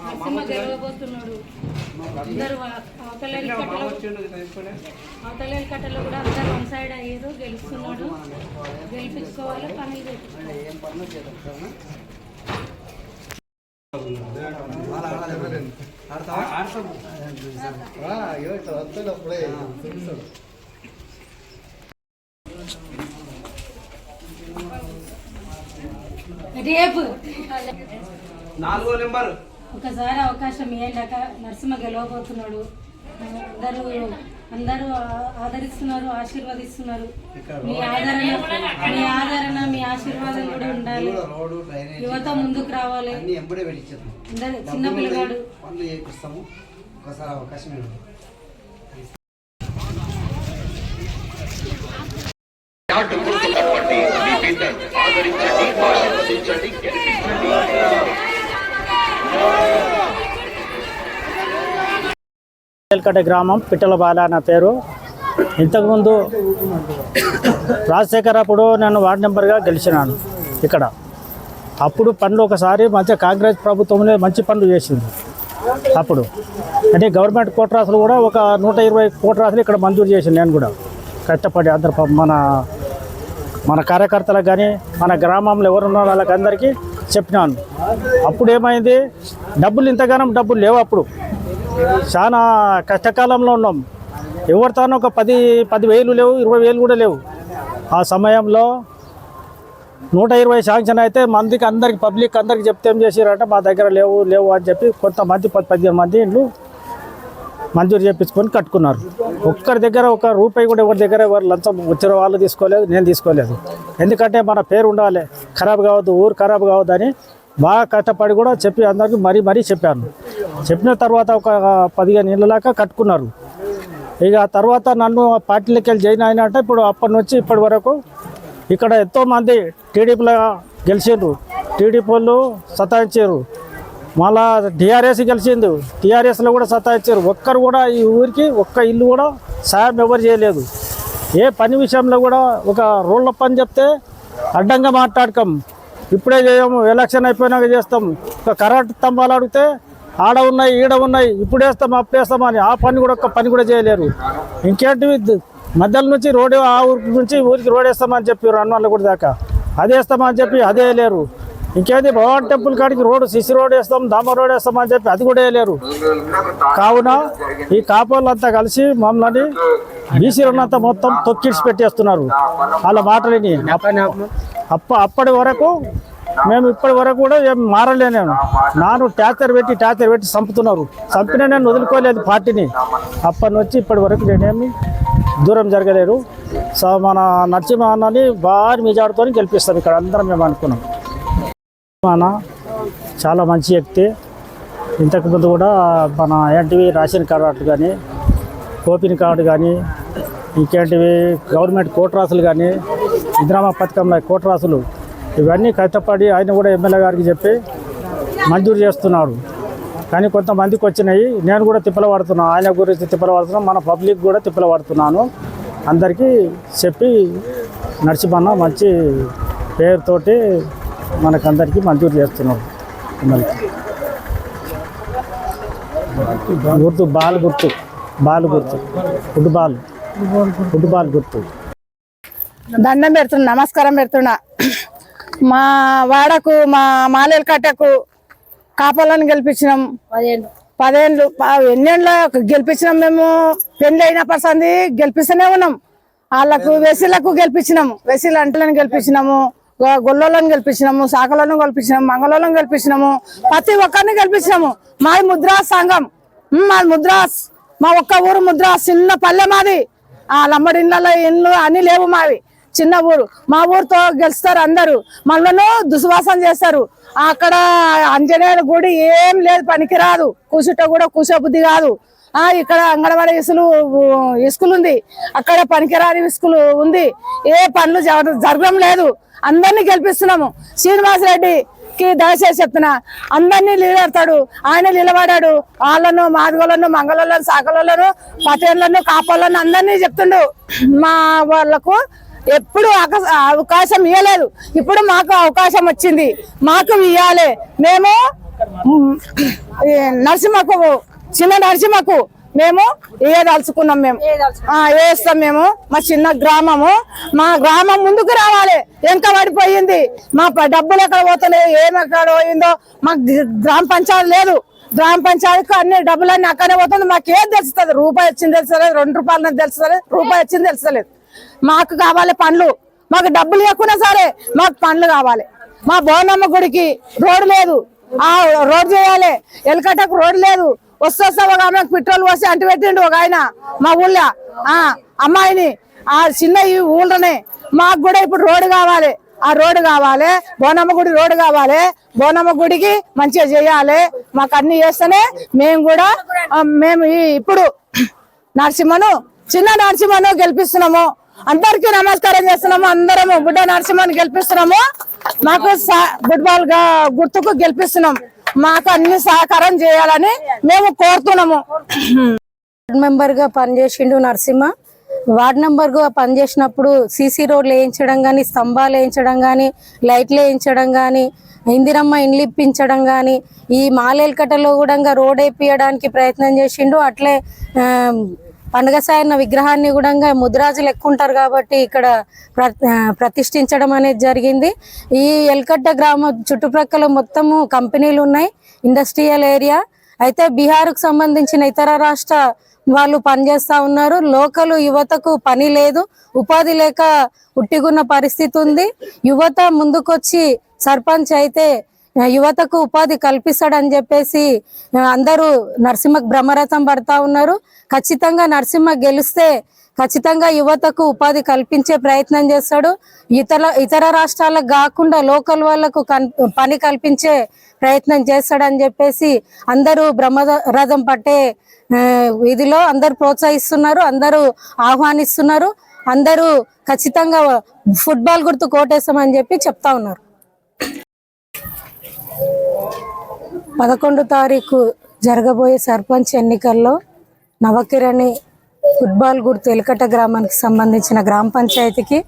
నరసింహ గెలవబోతున్నాడు. అందరూ అవతల కట్టలో కూడా అందరూ వన్ సైడ్ అయ్యారు గెలుస్తున్నాడు. గెలిపించుకోవాలి పనులు రేపు. నాలుగో నెంబర్ ఒకసారి అవకాశం ఇయ్యాక నరసింహ గెలవబోతున్నాడు అందరూ అందరూ ఆదరిస్తున్నారు ఆశీర్వదిస్తున్నారు మీ ఆదరణ మీ ఆదరణ మీ ఆశీర్వాదం కూడా ఉండాలి యువత ముందుకు రావాలి అందరు చిన్న పిల్లగాడు ఒకసారి అవకాశం పేల్కట గ్రామం పిట్టలబాల నా పేరు. ఇంతకుముందు రాజశేఖర్ అప్పుడు నేను వార్డు మెంబర్గా గెలిచినాను ఇక్కడ. అప్పుడు పనులు ఒకసారి మంచి కాంగ్రెస్ ప్రభుత్వంలో మంచి పనులు చేసింది అప్పుడు. అంటే గవర్నమెంట్ కోట్రాసులు కూడా ఒక నూట ఇరవై కోట్రాసులు ఇక్కడ మంజూరు చేసింది నేను కూడా. కష్టపడి అందరు మన మన కార్యకర్తలకు కానీ మన గ్రామంలో ఎవరున్న వాళ్ళకి అందరికీ చెప్పినాను. అప్పుడు ఏమైంది? డబ్బులు ఇంతగానం డబ్బులు లేవు అప్పుడు. చాలా కష్టకాలంలో ఉన్నాం. ఎవరితోనో ఒక పది పది వేలు లేవు ఇరవై వేలు కూడా లేవు. ఆ సమయంలో నూట ఇరవై శాంక్షన్ అయితే మందికి అందరికి పబ్లిక్ అందరికి చెప్తే ఏం చేసారంటే మా దగ్గర లేవు లేవు అని చెప్పి కొంతమంది పది పదిహేను మంది ఇండ్లు మంజూరు చేయించుకొని కట్టుకున్నారు. ఒక్కరి దగ్గర ఒక రూపాయి కూడా ఎవరి దగ్గర ఎవరు లంచం వచ్చిన వాళ్ళు తీసుకోలేదు నేను తీసుకోలేదు. ఎందుకంటే మన పేరు ఉండాలి. ఖరాబ్ కావద్దు ఊరు ఖరాబ్ కావద్దు అని బాగా కష్టపడి కూడా చెప్పి అందరికీ మరీ మరీ చెప్పాను. చెప్పిన తర్వాత ఒక పదిహేను ఏళ్ళ దాకా కట్టుకున్నారు. ఇక తర్వాత నన్ను పార్టీలోకి వెళ్ళి జాయిన్ అయినట్టే ఇప్పుడు అప్పటి నుంచి ఇప్పటి వరకు ఇక్కడ ఎంతోమంది టీడీపీలో గెలిచిండ్రు. టీడీపీ వాళ్ళు సతాయించారు. మళ్ళా టీఆర్ఎస్ గెలిచింది. టీఆర్ఎస్లో కూడా సతాయించారు. ఒక్కరు కూడా ఈ ఊరికి ఒక్క ఇల్లు కూడా సాయం ఎవరు చేయలేదు. ఏ పని విషయంలో కూడా ఒక రోడ్ల పని చెప్తే అడ్డంగా మాట్లాడకం. ఇప్పుడే చేయము ఎలక్షన్ అయిపోయినాక చేస్తాం. ఒక కరెంట్ స్తంభాలు అడిగితే ఆడ ఉన్నాయి ఈడ ఉన్నాయి ఇప్పుడు వేస్తాం అప్పుడు ఆ పని కూడా ఒక్క పని కూడా చేయలేరు. ఇంకేంటివి? మధ్యలో నుంచి రోడ్డు ఆ ఊరికి నుంచి ఊరికి రోడ్ వేస్తామని చెప్పి రన్వాళ్ళ కూడా దాకా. అది వేస్తామని చెప్పి అదే వేయలేరు. ఇంకేది భగవాన్ టెంపుల్ కాడికి రోడ్డు సిసి రోడ్ వేస్తాం దామ రోడ్ వేస్తామని చెప్పి అది కూడా వేయలేరు. కావున ఈ కాపోళ్ళంతా కలిసి మమ్మల్ని బీసీలంతా మొత్తం తొక్కిడిచి పెట్టేస్తున్నారు వాళ్ళ మాటలని అప్ప అప్పటి వరకు మేము ఇప్పటి వరకు కూడా ఏం మారలే నేను. నాను ట్యాచర్ పెట్టి ట్యాచర్ పెట్టి చంపుతున్నారు. చంపిన నేను వదులుకోలేదు పార్టీని. అప్పటి నుంచి ఇప్పటి వరకు నేనేమి దూరం జరగలేరు సో మన నరసింహ అన్నని భారీ మెజార్టీతో గెలిపిస్తాం ఇక్కడ అందరం మేము అనుకున్నాం. మన చాలా మంచి వ్యక్తి. ఇంతకుముందు కూడా మన ఏంటివి రేషన్ కార్డు కానీ ఓపెన్ కార్డు కానీ ఇంకేంటివి గవర్నమెంట్ కోట్రాసులు కానీ ఇందిరామ పథకంలో కోటరాసులు ఇవన్నీ కష్టపడి ఆయన కూడా ఎమ్మెల్యే గారికి చెప్పి మంజూరు చేస్తున్నాడు కానీ కొంతమందికి వచ్చినాయి. నేను కూడా తిప్పల పడుతున్నాను ఆయన గురించి తిప్పల పడుతున్నాను మన పబ్లిక్ కూడా తిప్పల పడుతున్నాను అందరికీ చెప్పి నరసింహన్న మంచి పేరుతోటి మనకందరికీ మంజూరు చేస్తున్నాడు ఎమ్మెల్యే. గుర్తు బాల్ గుర్తు బాల్ గుర్తు ఫుట్బాల్ ఫుట్బాల్ గుర్తు. దండం పెడుతున్నా నమస్కారం పెడుతున్నా. మా వాడకు మా మాలేలు కట్టకు కాపాలని గెలిపించినాం. పదేళ్ళు. ఎన్నేళ్ళు గెలిపించినాం మేము? పెళ్ళి అయిన పర్సంది గెలిపిస్తూనే ఉన్నాం. వాళ్ళకు వెసిలకు గెలిపించినాం. వెసిల అంటలను గెలిపించినాము గొ- గొల్లోలను గెలిపించినాము సాకలను గెలిపించినాము మంగళలను గెలిపించినాము. ప్రతి ఒక్కరిని గెలిపించినాము. మాది ముద్రాస్ సంఘం. మాది ముద్రాస్ మా ఒక్క ఊరు ముద్రాస్ చిన్న పల్లె మాది. ఆ ఇళ్ళలో ఇల్లు అన్ని లేవు మావి. చిన్న ఊరు. మా ఊరితో గెలుస్తారు అందరూ. మనలను దుశ్వాసం చేస్తారు. అక్కడ ఆంజనేయుల గుడి ఏం లేదు పనికిరాదు. కూసుట కూడా కూసే బుద్ధి కాదు. ఇక్కడ అంగన్వాడీ ఇసులు ఇసుకలు ఉంది. అక్కడ పనికిరాని ఇసుకలు ఉంది. ఏ పనులు జరగ- జరగడం లేదు. అందరినీ గెలిపిస్తున్నాము. శ్రీనివాస్ రెడ్డికి దయచేసి చెప్తున్నా. అందరినీ నిలబెడతాడు. ఆయన నిలబడాడు. వాళ్ళను మాదిగోళ్ళను మంగళోళ్ళను సాకలను పటేళ్ళను కాపాలను అందరినీ చెప్తుండు. మా వాళ్ళకు ఎప్పుడు అవకాశం ఇవ్వలేదు ఇప్పుడు మాకు అవకాశం వచ్చింది. మాకు ఇవ్వాలి మేము మ్, నరసింహకు చిన్న నరసింహకు మేము వేయదలుచుకున్నాం మేము. వేస్తాం మేము. మా చిన్న గ్రామము. మా గ్రామం ముందుకు రావాలి. వెనక పడిపోయింది. మా డబ్బులు ఎక్కడ పోతున్నాయి ఏమి ఎక్కడ పోయిందో మాకు గ్ర- గ్రామ పంచాయతీ లేదు. గ్రామ పంచాయతీకి అన్ని డబ్బులన్నీ అక్కడే పోతుంది. మాకు ఏం తెలుస్తుంది రూపాయి వచ్చింది తెలుస్తలేదు. రెండు రూపాయలు తెలుస్తలేదు. రూపాయి వచ్చింది తెలుస్తలేదు. మాకు కావాలి పండ్లు. మాకు డబ్బులు ఇవ్వకున్నా సరే మాకు పండ్లు కావాలి. మా బోనమ్మ గుడికి రోడ్డు లేదు. ఆ రోడ్ చేయాలి. ఎలకటకు రోడ్ లేదు. వస్తొస్తా ఒక ఆమె పెట్రోల్ పోసి అంటు పెట్టిండు ఒక ఆయన మా ఊళ్ళో. ఆ అమ్మాయిని ఆ చిన్న ఈ ఊళ్ళోనే. మాకు కూడా ఇప్పుడు రోడ్డు కావాలి. ఆ రోడ్డు కావాలి. బోనమ్మ గుడి రోడ్డు కావాలి. బోనమ్మ గుడికి మంచిగా చేయాలి. మాకు అన్ని చేస్తేనే మేము కూడా మేము ఇప్పుడు నరసింహను చిన్న నరసింహను గెలిపిస్తున్నాము. అందరికీ నమస్కారం చేస్తున్నాము. అందరము బుడ్డ నరసింహని గెలిపిస్తున్నాము. మాకు ఫుట్బాల్గా గుర్తుకు గెలిపిస్తున్నాం. మాకు అన్ని సహకారం చేయాలని మేము కోరుతున్నాము. వార్డ్ మెంబర్గా పనిచేసిండు నరసింహ. వార్డ్ నెంబర్గా పనిచేసినప్పుడు సీసీ రోడ్లు వేయించడం కానీ స్తంభాలు వేయించడం కానీ లైట్లు వేయించడం కానీ ఇందిరమ్మ ఇండ్లు ఇప్పించడం కానీ ఈ మాలేల్కటలో కూడా రోడ్ వేపియడానికి ప్రయత్నం చేసిండు. అట్లే పండుగ సాయన్న విగ్రహాన్ని కూడా ముద్రాజులు ఎక్కువ ఉంటారు కాబట్టి ఇక్కడ ప్రతిష్ఠించడం అనేది జరిగింది. ఈ ఎల్కట్ట గ్రామం చుట్టుప్రక్కల మొత్తము కంపెనీలు ఉన్నాయి. Industrial area. అయితే బీహార్కు సంబంధించిన ఇతర రాష్ట్ర వాళ్ళు పనిచేస్తూ ఉన్నారు. లోకల్ యువతకు పని లేదు. ఉపాధి లేక ఉట్టిగున్న పరిస్థితి ఉంది. యువత ముందుకొచ్చి సర్పంచ్ అయితే యువతకు ఉపాధి కల్పిస్తాడని చెప్పేసి అందరూ నరసింహకు బ్రహ్మరథం పడతా ఉన్నారు. ఖచ్చితంగా నరసింహ గెలిస్తే ఖచ్చితంగా యువతకు ఉపాధి కల్పించే ప్రయత్నం చేస్తాడు. ఇతర ఇతర రాష్ట్రాలకు కాకుండా లోకల్ వాళ్ళకు కన్- పని కల్పించే ప్రయత్నం చేస్తాడని చెప్పేసి అందరూ బ్రహ్మరథం పట్టే ఇదిలో అందరూ ప్రోత్సహిస్తున్నారు అందరూ ఆహ్వానిస్తున్నారు. అందరూ ఖచ్చితంగా ఫుట్బాల్ గుర్తు కోటేస్తామని చెప్పి చెప్తా ఉన్నారు. పదకొండు తారీఖు జరగబోయే సర్పంచ్ ఎన్నికల్లో నవకిరణి ఫుట్బాల్ గుర్తు ఎలకట గ్రామానికి సంబంధించిన గ్రామ పంచాయతీకి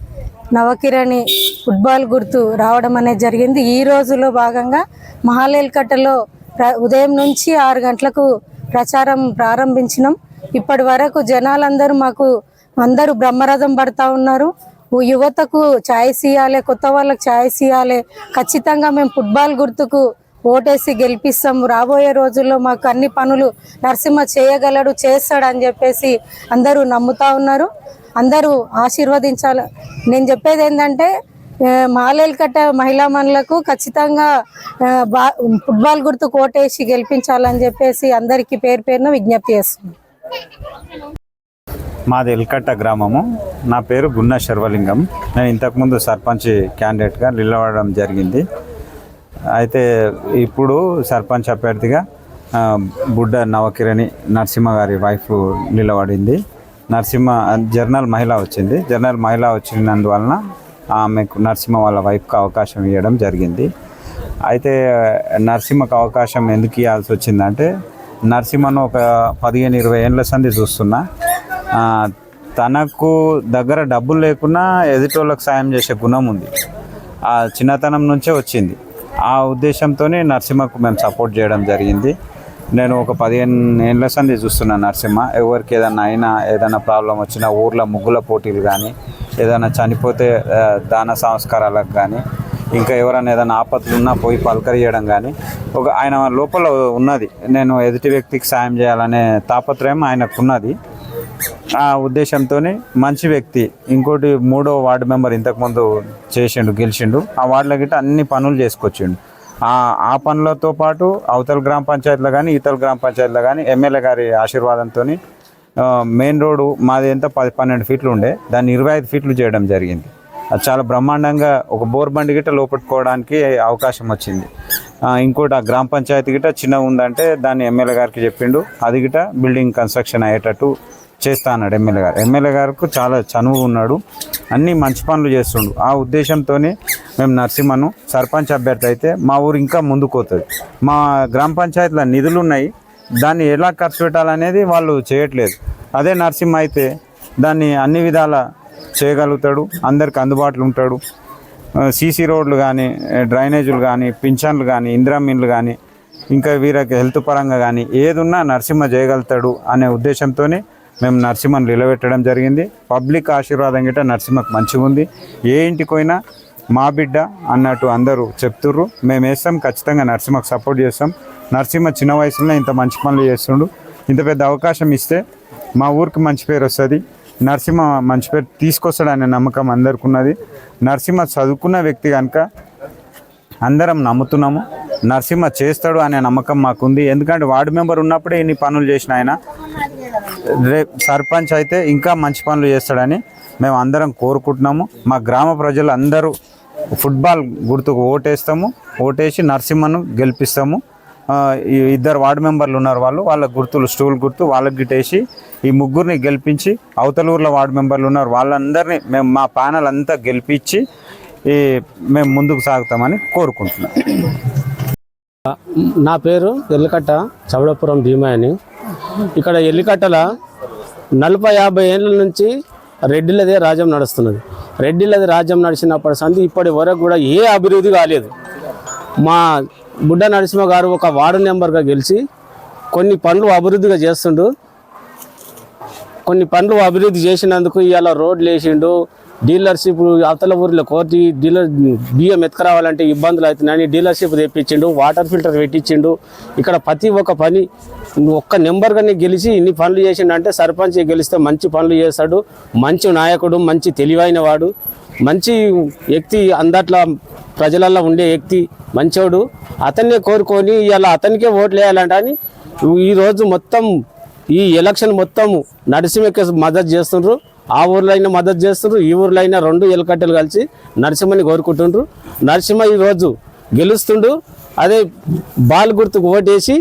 నవకిరణి ఫుట్బాల్ గుర్తు రావడం అనేది జరిగింది. ఈ రోజులో భాగంగా మహాలేల్కట్టలో ప్ర- ఉదయం నుంచి ఆరు గంటలకు ప్రచారం ప్రారంభించినాం. ఇప్పటి వరకు జనాలందరూ మాకు అందరూ బ్రహ్మరథం పడతా ఉన్నారు. యువతకు ఛాయిస్ ఇవ్వాలి కొత్త వాళ్ళకి ఛాయిస్ ఇవ్వాలి ఖచ్చితంగా మేము ఫుట్బాల్ గుర్తుకు ఓటేసి గెలిపిస్తాం. రాబోయే రోజుల్లో మాకు అన్ని పనులు నరసింహ చేయగలడు చేస్తాడు అని చెప్పేసి అందరూ నమ్ముతా ఉన్నారు. అందరూ ఆశీర్వదించాలి నేను చెప్పేది ఏంటంటే మాలేలకట్ట మహిళా మనులకు ఖచ్చితంగా బా ఫుట్బాల్ గుర్తు కోటేసి గెలిపించాలని చెప్పేసి అందరికీ పేరు పేరున విజ్ఞప్తి చేస్తున్నాను మాది ఎల్కట్ట గ్రామము. నా పేరు గున్న శర్వలింగం. నేను ఇంతకుముందు సర్పంచ్ క్యాండిడేట్గా నిలబడడం జరిగింది. అయితే ఇప్పుడు సర్పంచ్ అభ్యర్థిగా బుడ్డ నవకిరణి నరసింహ గారి వైఫ్ నిలబడింది. నరసింహ జర్నల్ మహిళ వచ్చింది. జర్నల్ మహిళ వచ్చినందువలన ఆమెకు నరసింహ వాళ్ళ వైఫ్కి అవకాశం ఇవ్వడం జరిగింది. అయితే నరసింహకు అవకాశం ఎందుకు ఇవ్వాల్సి వచ్చిందంటే నరసింహను ఒక పదిహేను ఇరవై ఏళ్ళ సంది చూస్తున్నా. తనకు దగ్గర డబ్బులు లేకున్నా ఎదుటోళ్ళకి సాయం చేసే గుణం ఉంది. ఆ చిన్నతనం నుంచే వచ్చింది. ఆ ఉద్దేశంతోనే నరసింహకు మేము సపోర్ట్ చేయడం జరిగింది. నేను ఒక పదిహేను ఏళ్ళ సంది చూస్తున్నాను నరసింహ. ఎవరికి ఏదైనా అయినా ఏదైనా ప్రాబ్లం వచ్చినా ఊర్లో ముగ్గుల పోటీలు కానీ ఏదైనా చనిపోతే దాన సంస్కారాలకు కానీ ఇంకా ఎవరైనా ఏదైనా ఆపత్తులు ఉన్నా పోయి పలకరియడం కానీ ఒక ఆయన లోపల ఉన్నది. నేను ఎదుటి వ్యక్తికి సాయం చేయాలనే తాపత్రయం ఆయనకున్నది. ఆ ఉద్దేశంతో మంచి వ్యక్తి. ఇంకోటి మూడో వార్డు మెంబర్ ఇంతకుముందు చేసిండు గెలిచిండు. ఆ వార్డులో గిట్ట అన్ని పనులు చేసుకొచ్చిండు. ఆ ఆ పనులతో పాటు అవతల గ్రామ పంచాయతీలో కానీ ఇతర గ్రామ పంచాయతీలో కానీ ఎమ్మెల్యే గారి ఆశీర్వాదంతో మెయిన్ రోడ్డు మాది ఎంత? పది పన్నెండు ఫీట్లు ఉండే. దాన్ని ఇరవై ఐదు ఫీట్లు చేయడం జరిగింది. అది చాలా బ్రహ్మాండంగా ఒక బోర్ బండి గిట్ట లోపెట్టుకోవడానికి అవకాశం వచ్చింది. ఇంకోటి ఆ గ్రామ పంచాయతీ గిట్ట చిన్నగా ఉందంటే దాన్ని ఎమ్మెల్యే గారికి చెప్పిండు. అది గిట్ట బిల్డింగ్ కన్స్ట్రక్షన్ అయ్యేటట్టు చేస్తా అన్నాడు ఎమ్మెల్యే గారు. ఎమ్మెల్యే గారికి చాలా చనువు ఉన్నాడు. అన్ని మంచి పనులు చేస్తుండు. ఆ ఉద్దేశంతోనే మేము నరసింహను సర్పంచ్ అభ్యర్థి అయితే మా ఊరు ఇంకా ముందుకోతుంది మా గ్రామ పంచాయతీలో నిధులు ఉన్నాయి. దాన్ని ఎలా ఖర్చు పెట్టాలనేది వాళ్ళు చేయట్లేదు. అదే నరసింహ అయితే దాన్ని అన్ని విధాల చేయగలుగుతాడు. అందరికి అందుబాటులో ఉంటాడు. సీసీ రోడ్లు కానీ డ్రైనేజీలు కానీ పింఛన్లు కానీ ఇంద్రామీన్లు కానీ ఇంకా వీరికి హెల్త్ పరంగా కానీ ఏదున్నా నరసింహ చేయగలుగుతాడు అనే ఉద్దేశంతోనే మేము నరసింహను నిలబెట్టడం జరిగింది. పబ్లిక్ ఆశీర్వాదం గిట్ట నరసింహకు మంచిగా ఉంది. ఏ ఇంటికి పోయినా మా బిడ్డ అన్నట్టు అందరూ చెప్తుర్రు. మేము వేస్తాం ఖచ్చితంగా నరసింహకు సపోర్ట్ చేస్తాం. నరసింహ చిన్న వయసులో ఇంత మంచి పనులు చేస్తుండు. ఇంత పెద్ద అవకాశం ఇస్తే మా ఊరికి మంచి పేరు వస్తుంది. నరసింహ మంచి పేరు తీసుకొస్తాడనే నమ్మకం అందరికి ఉన్నది నరసింహ చదువుకున్న వ్యక్తి కనుక అందరం నమ్ముతున్నాము. నరసింహ చేస్తాడు అనే నమ్మకం మాకుంది. ఎందుకంటే వార్డు మెంబర్ ఉన్నప్పుడే ఇన్ని పనులు చేసిన ఆయన. రేపు సర్పంచ్ అయితే ఇంకా మంచి పనులు చేస్తాడని మేము అందరం కోరుకుంటున్నాము. మా గ్రామ ప్రజలు అందరూ ఫుట్బాల్ గుర్తుకు ఓటేస్తాము. ఓటేసి నరసింహను గెలిపిస్తాము. ఇద్దరు వార్డు మెంబర్లు ఉన్నారు వాళ్ళు. వాళ్ళ గుర్తులు స్టూల్ గుర్తు వాళ్ళకి గిట్టేసి ఈ ముగ్గురిని గెలిపించి అవతల ఊర్లో వార్డు మెంబర్లు ఉన్నారు. వాళ్ళందరినీ మేము మా ప్యానల్ అంతా గెలిపించి ఈ మేము ముందుకు సాగుతామని కోరుకుంటున్నాం. నా పేరు ఎల్లికట్ట చవడపురం భీమా అని. ఇక్కడ ఎల్లికట్టల నలభై యాభై ఏళ్ళ నుంచి రెడ్డిలదే రాజ్యం నడుస్తున్నది. రెడ్డిలది రాజ్యం నడిచినప్పటి సంది ఇప్పటి వరకు కూడా ఏ అభివృద్ధి కాలేదు. మా బుడ్డ నరసింహ గారు ఒక వార్డు నెంబర్గా గెలిచి కొన్ని పనులు అభివృద్ధిగా చేస్తుండు. కొన్ని పనులు అభివృద్ధి చేసినందుకు ఇవాళ రోడ్లు వేసిండు డీలర్షిప్ అవతల ఊర్లో కోర్టు డీలర్ బియ్యం ఎత్తుకురావాలంటే ఇబ్బందులు అవుతున్నాయని డీలర్షిప్ తెప్పించిండు వాటర్ ఫిల్టర్ పెట్టించిండు. ఇక్కడ ప్రతి ఒక్క పని ఒక్క నెంబర్గానే గెలిచి ఇన్ని పనులు చేసిండు అంటే సర్పంచ్ గెలిస్తే మంచి పనులు చేస్తాడు. మంచి నాయకుడు మంచి తెలివైన వాడు మంచి వ్యక్తి అందట్ల ప్రజలలో ఉండే వ్యక్తి మంచోడు. అతన్నే కోరుకొని ఇలా అతనికే ఓట్లు వేయాలంట అని ఈరోజు మొత్తం ఈ ఎలక్షన్ మొత్తం నరసింహకి మద్దతు చేస్తుండ్రు. ఆ ఊర్లో అయినా మద్దతు చేస్తుండ్రు ఈ ఊర్లో అయినా రెండు ఎలకట్టెలు కలిసి నరసింహని కోరుకుంటుండ్రు. నరసింహ ఈరోజు గెలుస్తుండు. అదే బాల్ గుర్తుకు ఓటేసి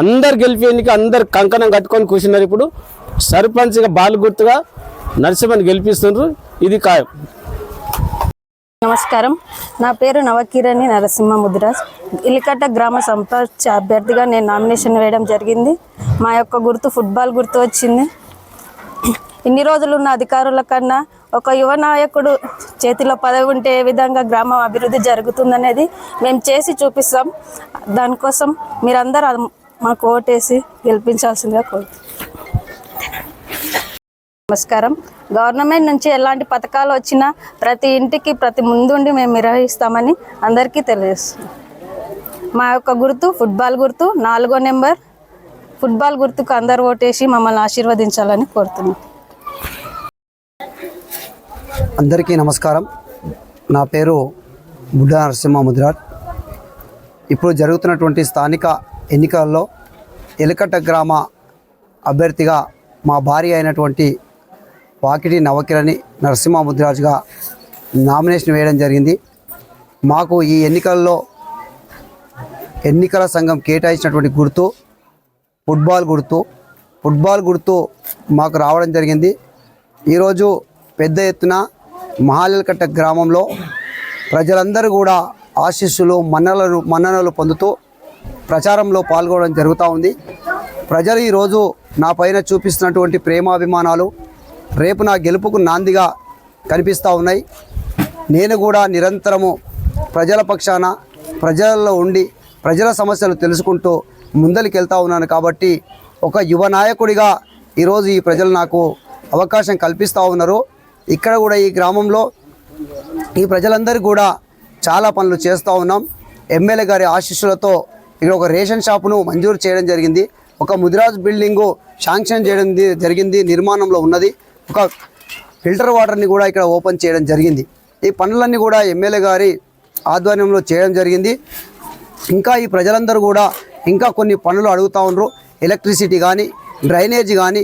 అందరు గెలిపేందుకు అందరు కంకణం కట్టుకొని కూర్చున్నారు ఇప్పుడు. సర్పంచ్గా బాల్ గుర్తుగా నరసింహని గెలిపిస్తుండ్రు. ఇది ఖాయం. నమస్కారం. నా పేరు నవకిరణి నరసింహ ముదిరాజ్. ఇల్లికట్ట గ్రామ సంపర్చ అభ్యర్థిగా నేను నామినేషన్ వేయడం జరిగింది. మా యొక్క గుర్తు ఫుట్బాల్ గుర్తు వచ్చింది. ఇన్ని రోజులు ఉన్న అధికారుల కన్నా ఒక యువ నాయకుడు చేతిలో పదవి ఉంటే ఏ విధంగా గ్రామం అభివృద్ధి జరుగుతుందనేది మేము చేసి చూపిస్తాం. దానికోసం మీరందరూ అది మాకు ఓటేసి గెలిపించాల్సిందిగా కోరుతున్నాం. నమస్కారం. గవర్నమెంట్ నుంచి ఎలాంటి పథకాలు వచ్చినా ప్రతి ఇంటికి ప్రతి ముందుండి మేము నిర్వహిస్తామని అందరికీ తెలియజేస్తున్నాం. మా యొక్క గుర్తు ఫుట్బాల్ గుర్తు నాలుగో నెంబర్ ఫుట్బాల్ గుర్తుకు అందరు ఓటేసి మమ్మల్ని ఆశీర్వదించాలని కోరుతున్నాం. అందరికీ నమస్కారం. నా పేరు బుడ్డ నరసింహ ముదిరాట్. ఇప్పుడు జరుగుతున్నటువంటి స్థానిక ఎన్నికల్లో ఎలికట్ట గ్రామ అభ్యర్థిగా మా భార్య అయినటువంటి వాకిటి నవకిరణి నరసింహ ముదిరాజ్గా నామినేషన్ వేయడం జరిగింది. మాకు ఈ ఎన్నికల్లో ఎన్నికల సంఘం కేటాయించినటువంటి గుర్తు ఫుట్బాల్ గుర్తు. ఫుట్బాల్ గుర్తు మాకు రావడం జరిగింది. ఈరోజు పెద్ద ఎత్తున మహాలకట్ట గ్రామంలో ప్రజలందరూ కూడా ఆశీస్సులు మన్ననలు మన్ననలు పొందుతూ ప్రచారంలో పాల్గొనడం జరుగుతూ ఉంది. ప్రజలు ఈరోజు నా పైన చూపిస్తున్నటువంటి ప్రేమాభిమానాలు రేపు నా గెలుపుకు నాందిగా కనిపిస్తూ ఉన్నాయి. నేను కూడా నిరంతరము ప్రజల పక్షాన ప్రజల్లో ఉండి ప్రజల సమస్యలు తెలుసుకుంటూ ముందరికెళ్తా ఉన్నాను కాబట్టి ఒక యువ నాయకుడిగా ఈరోజు ఈ ప్రజలు నాకు అవకాశం కల్పిస్తూ ఉన్నారు. ఇక్కడ కూడా ఈ గ్రామంలో ఈ ప్రజలందరూ కూడా చాలా పనులు చేస్తూ ఉన్నాం. ఎమ్మెల్యే గారి ఆశీస్సులతో ఇక్కడ ఒక రేషన్ షాపును మంజూరు చేయడం జరిగింది. ఒక ముదిరాజ్ బిల్డింగు శాంక్షన్ చేయడం జరిగింది నిర్మాణంలో ఉన్నది. ఒక ఫిల్టర్ వాటర్ని కూడా ఇక్కడ ఓపెన్ చేయడం జరిగింది. ఈ పనులన్నీ కూడా ఎమ్మెల్యే గారి ఆధ్వర్యంలో చేయడం జరిగింది. ఇంకా ఈ ప్రజలందరూ కూడా ఇంకా కొన్ని పనులు అడుగుతూ ఉన్నారు. ఎలక్ట్రిసిటీ కానీ డ్రైనేజ్ కానీ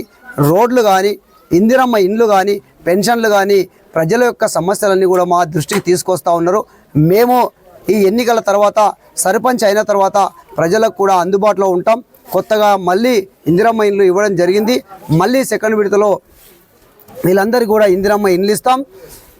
రోడ్లు కానీ ఇందిరమ్మ ఇండ్లు కానీ పెన్షన్లు కానీ ప్రజల యొక్క సమస్యలన్నీ కూడా మా దృష్టికి తీసుకొస్తూ ఉన్నారు. మేము ఈ ఎన్నికల తర్వాత సర్పంచ్ అయిన తర్వాత ప్రజలకు కూడా అందుబాటులో ఉంటాం. కొత్తగా మళ్ళీ ఇందిరమ్మ ఇండ్లు ఇవ్వడం జరిగింది. మళ్ళీ సెకండ్ విడతలో వీళ్ళందరికీ కూడా ఇందిరమ్మ ఇండ్లు ఇస్తాం.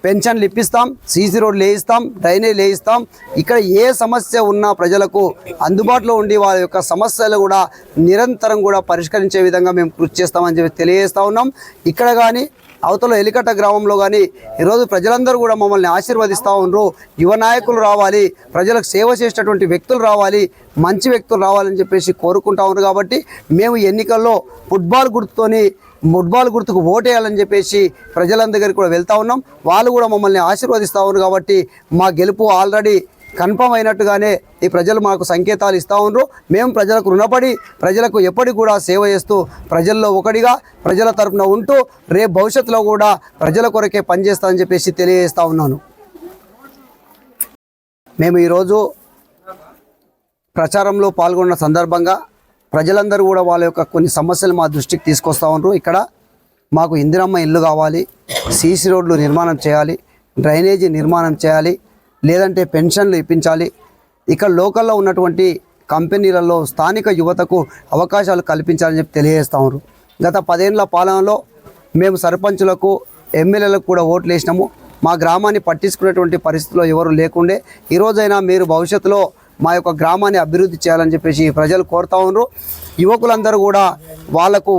పెన్షన్లు ఇప్పిస్తాం సీసీ రోడ్లు వేయిస్తాం డ్రైనేజ్ వేయిస్తాం ఇక్కడ ఏ సమస్య ఉన్నా ప్రజలకు అందుబాటులో ఉండి వారి యొక్క సమస్యలు కూడా నిరంతరం కూడా పరిష్కరించే విధంగా మేము కృషి చేస్తామని చెప్పి తెలియజేస్తూ ఉన్నాం. ఇక్కడ కానీ అవతల ఎలికట్ట గ్రామంలో కానీ ఈరోజు ప్రజలందరూ కూడా మమ్మల్ని ఆశీర్వదిస్తూ ఉన్నారు యువ నాయకులు రావాలి ప్రజలకు సేవ చేసేటటువంటి వ్యక్తులు రావాలి మంచి వ్యక్తులు రావాలని చెప్పేసి కోరుకుంటా ఉన్నారు కాబట్టి మేము ఎన్నికల్లో ఫుట్బాల్ గుర్తుతోని ఫుట్బాల్ గుర్తుకు ఓటేయాలని చెప్పేసి ప్రజలందరికీ కూడా వెళ్తూ ఉన్నాం. వాళ్ళు కూడా మమ్మల్ని ఆశీర్వదిస్తూ ఉన్నారు కాబట్టి మా గెలుపు ఆల్రెడీ కన్ఫర్మ్ అయినట్టుగానే ఈ ప్రజలు మాకు సంకేతాలు ఇస్తూ ఉన్నారు. మేము ప్రజలకు రుణపడి ప్రజలకు ఎప్పటికి కూడా సేవ చేస్తూ ప్రజల్లో ఒకటిగా ప్రజల తరఫున ఉంటూ రేపు భవిష్యత్తులో కూడా ప్రజల కొరకే పనిచేస్తామని చెప్పేసి తెలియజేస్తూ ఉన్నాను. మేము ఈరోజు ప్రచారంలో పాల్గొన్న సందర్భంగా ప్రజలందరూ కూడా వాళ్ళ యొక్క కొన్ని సమస్యలు మా దృష్టికి తీసుకొస్తా ఉన్నారు. ఇక్కడ మాకు ఇందిరమ్మ ఇల్లు కావాలి సీసీ రోడ్లు నిర్మాణం చేయాలి డ్రైనేజీ నిర్మాణం చేయాలి లేదంటే పెన్షన్లు ఇప్పించాలి. ఇక్కడ లోకల్లో ఉన్నటువంటి కంపెనీలలో స్థానిక యువతకు అవకాశాలు కల్పించాలని చెప్పి తెలియజేస్తా ఉన్నారు. గత పదేళ్ళ పాలనలో మేము సర్పంచులకు ఎమ్మెల్యేలకు కూడా ఓట్లు వేసినాము. మా గ్రామాన్ని పట్టించుకునేటువంటి పరిస్థితిలో ఎవరు లేకుండే ఈరోజైనా మీరు భవిష్యత్తులో మా యొక్క గ్రామాన్ని అభివృద్ధి చేయాలని చెప్పేసి ప్రజలు కోరుతా ఉన్నారు. యువకులందరూ కూడా వాళ్ళకు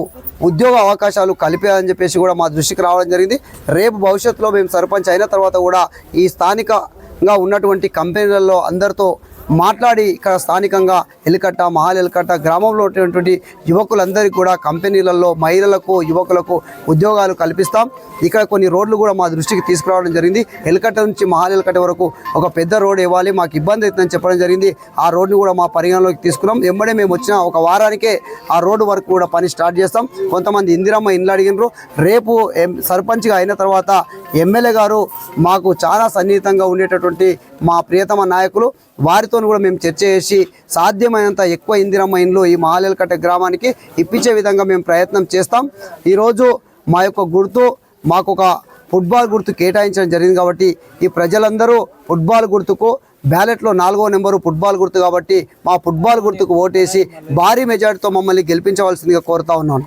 ఉద్యోగ అవకాశాలు కలిపేయాలని చెప్పేసి కూడా మా దృష్టికి రావడం జరిగింది. రేపు భవిష్యత్తులో మేము సర్పంచ్ అయిన తర్వాత కూడా ఈ స్థానికంగా ఉన్నటువంటి కంపెనీలలో అందరితో మాట్లాడి ఇక్కడ స్థానికంగా ఎలికట్ట మహాల్ ఎలికట్ట గ్రామంలో ఉన్నటువంటి యువకులందరికీ కూడా కంపెనీలలో మహిళలకు యువకులకు ఉద్యోగాలు కల్పిస్తాం. ఇక్కడ కొన్ని రోడ్లు కూడా మా దృష్టికి తీసుకురావడం జరిగింది. ఎలికట్ట నుంచి మహాల్ ఎలికట్ట వరకు ఒక పెద్ద రోడ్ ఇవ్వాలి మాకు ఇబ్బంది అవుతుందని చెప్పడం జరిగింది. ఆ రోడ్ని కూడా మా పరిగణలోకి తీసుకున్నాం. వెంబడే మేము వచ్చిన ఒక వారానికే ఆ రోడ్డు వరకు కూడా పని స్టార్ట్ చేస్తాం. కొంతమంది ఇందిరమ్మ ఇండ్లు అడిగినారు. రేపు ఎం- సర్పంచ్గా అయిన తర్వాత ఎమ్మెల్యే గారు మాకు చాలా సన్నిహితంగా ఉండేటటువంటి మా ప్రియతమ నాయకులు వారితో కూడా మేము చర్చ చేసి సాధ్యమైనంత ఎక్కువ ఇందిరమ్మ ఇండ్లు ఈ మహాలేలకట్ట గ్రామానికి ఇప్పించే విధంగా మేము ప్రయత్నం చేస్తాం. ఈరోజు మా యొక్క గుర్తు మాకు ఒక ఫుట్బాల్ గుర్తు కేటాయించడం జరిగింది కాబట్టి ఈ ప్రజలందరూ ఫుట్బాల్ గుర్తుకు బ్యాలెట్లో నాలుగో నెంబరు ఫుట్బాల్ గుర్తు కాబట్టి మా ఫుట్బాల్ గుర్తుకు ఓటేసి భారీ మెజార్టీతో మమ్మల్ని గెలిపించవలసిందిగా కోరుతా ఉన్నాను.